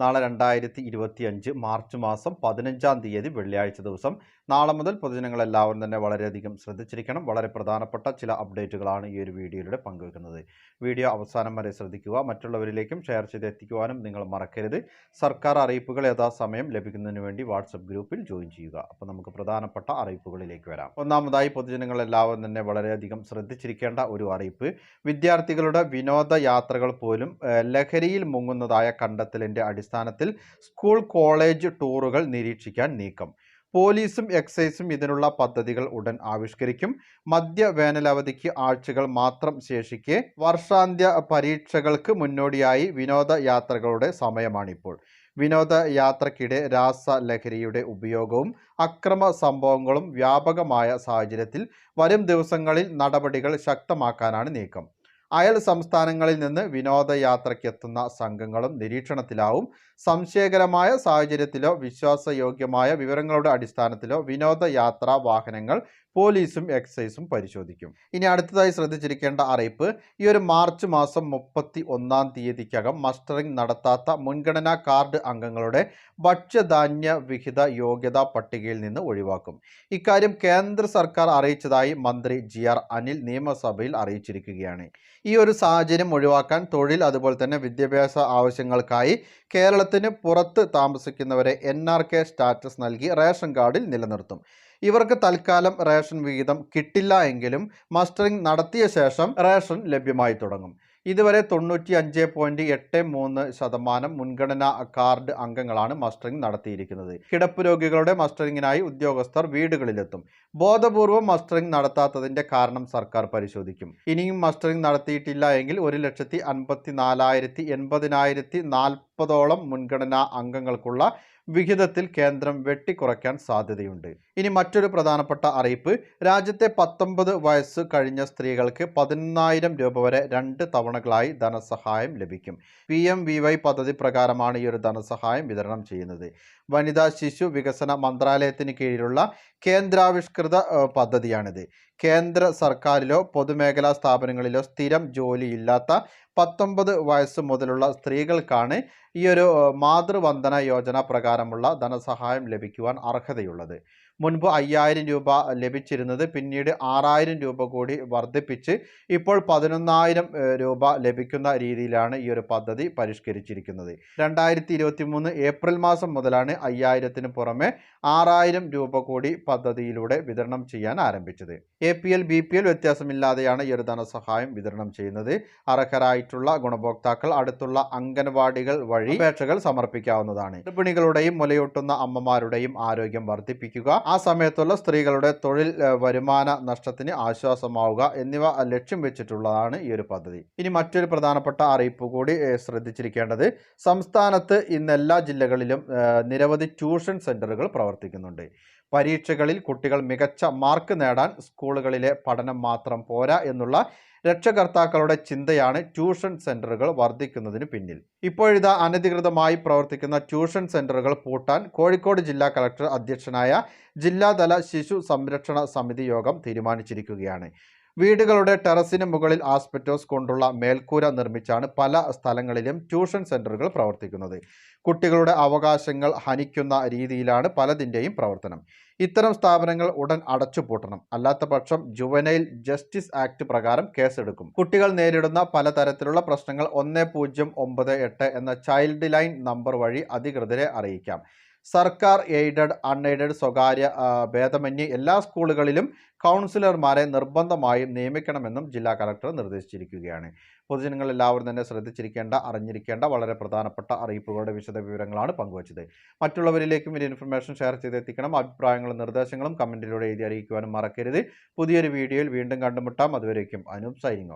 നാളെ രണ്ടായിരത്തി ഇരുപത്തി അഞ്ച് മാർച്ച് മാസം പതിനഞ്ചാം തീയതി വെള്ളിയാഴ്ച ദിവസം. നാളെ മുതൽ പൊതുജനങ്ങളെല്ലാവരും തന്നെ വളരെയധികം ശ്രദ്ധിച്ചിരിക്കണം. വളരെ പ്രധാനപ്പെട്ട ചില അപ്ഡേറ്റുകളാണ് ഈ ഒരു വീഡിയോയിലൂടെ പങ്കുവെക്കുന്നത്. വീഡിയോ അവസാനം വരെ ശ്രദ്ധിക്കുക. മറ്റുള്ളവരിലേക്കും ഷെയർ ചെയ്ത് എത്തിക്കുവാനും നിങ്ങൾ മറക്കരുത്. സർക്കാർ അറിയിപ്പുകൾ യഥാസമയം ലഭിക്കുന്നതിന് വേണ്ടി വാട്സപ്പ് ഗ്രൂപ്പിൽ ജോയിൻ ചെയ്യുക. അപ്പോൾ നമുക്ക് പ്രധാനപ്പെട്ട അറിയിപ്പുകളിലേക്ക് വരാം. ഒന്നാമതായി പൊതുജനങ്ങൾ എല്ലാവരും തന്നെ വളരെയധികം ശ്രദ്ധിച്ചിരിക്കേണ്ട ഒരു അറിയിപ്പ്. വിദ്യാർത്ഥികളുടെ വിനോദയാത്രകൾ പോലും ലഹരിയിൽ മുങ്ങുന്നതായ കണ്ടെത്തലിന്റെ അടിസ്ഥാനത്തിൽ സ്കൂൾ കോളേജ് ടൂറുകൾ നിരീക്ഷിക്കാൻ നീക്കം. പോലീസും എക്സൈസും ഇതിനുള്ള പദ്ധതികൾ ഉടൻ ആവിഷ്കരിക്കും. മധ്യ വേനലവധിക്ക് ആഴ്ചകൾ മാത്രം ശേഷിക്കെ വർഷാന്ത്യ പരീക്ഷകൾക്ക് മുന്നോടിയായി വിനോദയാത്രകളുടെ സമയമാണിപ്പോൾ. വിനോദയാത്രക്കിടെ രാസലഹരിയുടെ ഉപയോഗവും അക്രമ സംഭവങ്ങളും വ്യാപകമായ സാഹചര്യത്തിൽ വരും ദിവസങ്ങളിൽ നടപടികൾ ശക്തമാക്കാനാണ് നീക്കം. അയൽ സംസ്ഥാനങ്ങളിൽ നിന്ന് വിനോദയാത്രയ്ക്കെത്തുന്ന സംഘങ്ങളും നിരീക്ഷണത്തിലാവും. സംശയകരമായ സാഹചര്യത്തിലോ വിശ്വാസയോഗ്യമായ വിവരങ്ങളുടെ അടിസ്ഥാനത്തിലോ വിനോദയാത്രാ വാഹനങ്ങൾ പോലീസും എക്സൈസും പരിശോധിക്കും. ഇനി അടുത്തതായി ശ്രദ്ധിച്ചിരിക്കേണ്ട അറിയിപ്പ് ഈ ഒരു മാർച്ച് മാസം മുപ്പത്തി ഒന്നാം തീയതിക്കകം മസ്റ്ററിംഗ് നടത്താത്ത മുൻഗണനാ കാർഡ് അംഗങ്ങളുടെ ഭക്ഷ്യധാന്യ വിഹിത യോഗ്യതാ പട്ടികയിൽ നിന്ന് ഒഴിവാക്കും. ഇക്കാര്യം കേന്ദ്ര സർക്കാർ അറിയിച്ചതായി മന്ത്രി ജി ആർ അനിൽ നിയമസഭയിൽ അറിയിച്ചിരിക്കുകയാണ്. ഈ ഒരു സാഹചര്യം ഒഴിവാക്കാൻ തൊഴിൽ അതുപോലെ തന്നെ വിദ്യാഭ്യാസ ആവശ്യങ്ങൾക്കായി കേരളത്തിന് പുറത്ത് താമസിക്കുന്നവരെ എൻ ആർ കെ സ്റ്റാറ്റസ് നൽകി റേഷൻ കാർഡിൽ നിലനിർത്തും. ഇവർക്ക് തൽക്കാലം റേഷൻ വിഹിതം കിട്ടില്ല എങ്കിലും മസ്റ്ററിംഗ് നടത്തിയ ശേഷം റേഷൻ ലഭ്യമായി തുടങ്ങും. ഇതുവരെ തൊണ്ണൂറ്റി അഞ്ച് പോയിന്റ് എട്ട് മൂന്ന് ശതമാനം മുൻഗണനാ കാർഡ് അംഗങ്ങളാണ് മസ്റ്ററിംഗ് നടത്തിയിരിക്കുന്നത്. കിടപ്പ് രോഗികളുടെ മസ്റ്ററിംഗിനായി ഉദ്യോഗസ്ഥർ വീടുകളിലെത്തും. ബോധപൂർവം മസ്റ്ററിംഗ് നടത്താത്തതിന്റെ കാരണം സർക്കാർ പരിശോധിക്കും. ഇനിയും മസ്റ്ററിംഗ് നടത്തിയിട്ടില്ല എങ്കിൽ ഒരു ലക്ഷത്തി അൻപത്തി നാലായിരത്തി എൺപതിനായിരത്തി നാൽപ്പതോളം മുൻഗണനാ അംഗങ്ങൾക്കുള്ള വിഹിതത്തിൽ കേന്ദ്രം വെട്ടിക്കുറയ്ക്കാൻ സാധ്യതയുണ്ട്. ഇനി മറ്റൊരു പ്രധാനപ്പെട്ട അറിയിപ്പ്. രാജ്യത്തെ പത്തൊമ്പത് വയസ്സ് കഴിഞ്ഞ സ്ത്രീകൾക്ക് പതിനായിരം രൂപ വരെ രണ്ട് തവണകളായി ധനസഹായം ലഭിക്കും. പി എം വി വൈ പദ്ധതി പ്രകാരമാണ് ഈ ഒരു ധനസഹായം വിതരണം ചെയ്യുന്നത്. വനിതാ ശിശു വികസന മന്ത്രാലയത്തിന് കീഴിലുള്ള കേന്ദ്രാവിഷ്കൃത പദ്ധതിയാണിത്. കേന്ദ്ര സർക്കാരിലോ പൊതുമേഖലാ സ്ഥാപനങ്ങളിലോ സ്ഥിരം ജോലിയില്ലാത്ത പത്തൊമ്പത് വയസ്സ് മുതലുള്ള സ്ത്രീകൾക്കാണ് ഈ ഒരു മാതൃവന്ദന യോജന പ്രകാരമുള്ള ധനസഹായം ലഭിക്കുവാൻ അർഹതയുള്ളത്. മുൻപ് അയ്യായിരം രൂപ ലഭിച്ചിരുന്നത് പിന്നീട് ആറായിരം രൂപ കൂടി വർദ്ധിപ്പിച്ച് ഇപ്പോൾ പതിനൊന്നായിരം രൂപ ലഭിക്കുന്ന രീതിയിലാണ് ഈ ഒരു പദ്ധതി പരിഷ്കരിച്ചിരിക്കുന്നത്. രണ്ടായിരത്തി ഏപ്രിൽ മാസം മുതലാണ് അയ്യായിരത്തിന് പുറമെ ആറായിരം രൂപ കൂടി പദ്ധതിയിലൂടെ വിതരണം ചെയ്യാൻ ആരംഭിച്ചത്. A P L B P L വ്യത്യാസമില്ലാതെയാണ് ഈ ഒരു ധനസഹായം വിതരണം ചെയ്യുന്നത്. അർഹരായിട്ടുള്ള ഗുണഭോക്താക്കൾ അടുത്തുള്ള അംഗൻവാടികൾ വഴി അപേക്ഷകൾ സമർപ്പിക്കാവുന്നതാണ്. ഗർഭിണികളുടെയും മുലയൂട്ടുന്ന അമ്മമാരുടെയും ആരോഗ്യം വർദ്ധിപ്പിക്കുക ആ സമയത്തുള്ള സ്ത്രീകളുടെ തൊഴിൽ വരുമാന നഷ്ടത്തിന് ആശ്വാസമാവുക എന്നിവ ലക്ഷ്യം വെച്ചിട്ടുള്ളതാണ് ഈ ഒരു പദ്ധതി. ഇനി മറ്റൊരു പ്രധാനപ്പെട്ട അറിയിപ്പ് കൂടി ശ്രദ്ധിച്ചിരിക്കേണ്ടത് സംസ്ഥാനത്ത് ഇന്ന് എല്ലാ ജില്ലകളിലും നിരവധി ട്യൂഷൻ സെന്ററുകൾ പ്രവർത്തിക്കുന്നുണ്ട്. പരീക്ഷകളിൽ കുട്ടികൾ മികച്ച മാർക്ക് നേടാൻ സ്കൂളുകളിലെ പഠനം മാത്രം പോരാ എന്നുള്ള രക്ഷകർത്താക്കളുടെ ചിന്തയാണ് ട്യൂഷൻ സെന്ററുകൾ വർദ്ധിക്കുന്നതിന് പിന്നിൽ. ഇപ്പോഴിതാ അനധികൃതമായി പ്രവർത്തിക്കുന്ന ട്യൂഷൻ സെന്ററുകൾ പൂട്ടാൻ കോഴിക്കോട് ജില്ലാ കളക്ടർ അധ്യക്ഷനായ ജില്ലാതല ശിശു സംരക്ഷണ സമിതി യോഗം തീരുമാനിച്ചിരിക്കുകയാണ്. വീടുകളുടെ ടെറസിന് മുകളിൽ ആസ്പെറ്റോസ് കൊണ്ടുള്ള മേൽക്കൂര നിർമ്മിച്ചാണ് പല സ്ഥലങ്ങളിലും ട്യൂഷൻ സെന്ററുകൾ പ്രവർത്തിക്കുന്നത്. കുട്ടികളുടെ അവകാശങ്ങൾ ഹനിക്കുന്ന രീതിയിലാണ് പലതിന്റെയും പ്രവർത്തനം. ഇത്തരം സ്ഥാപനങ്ങൾ ഉടൻ അടച്ചുപൂട്ടണം. അല്ലാത്ത പക്ഷം ജുവനൈൽ ജസ്റ്റിസ് ആക്ട് പ്രകാരം കേസെടുക്കും. കുട്ടികൾ നേരിടുന്ന പലതരത്തിലുള്ള പ്രശ്നങ്ങൾ ഒന്ന് പൂജ്യം ഒമ്പത് എട്ട് എന്ന ചൈൽഡ് ലൈൻ നമ്പർ വഴി അധികൃതരെ അറിയിക്കാം. സർക്കാർ എയ്ഡഡ് അൺഎയ്ഡഡ് സ്വകാര്യ ഭേദമന്യേ എല്ലാ സ്കൂളുകളിലും കൗൺസിലർമാരെ നിർബന്ധമായും നിയമിക്കണമെന്നും ജില്ലാ കലക്ടർ നിർദ്ദേശിച്ചിരിക്കുകയാണ്. പൊതുജനങ്ങൾ എല്ലാവരും തന്നെ ശ്രദ്ധിച്ചിരിക്കേണ്ട അറിഞ്ഞിരിക്കേണ്ട വളരെ പ്രധാനപ്പെട്ട അറിയിപ്പുകളുടെ വിശദ വിവരങ്ങളാണ് പങ്കുവച്ചത്. മറ്റുള്ളവരിലേക്കും ഈ ഇൻഫർമേഷൻ ഷെയർ ചെയ്തെത്തിക്കണം. അഭിപ്രായങ്ങളും നിർദ്ദേശങ്ങളും കമന്റിലൂടെ എഴുതി അറിയിക്കുവാനും മറക്കരുത്. പുതിയൊരു വീഡിയോയിൽ വീണ്ടും കണ്ടുമുട്ടാം. അതുവരേക്കും അനൂപ് സൈനിങ്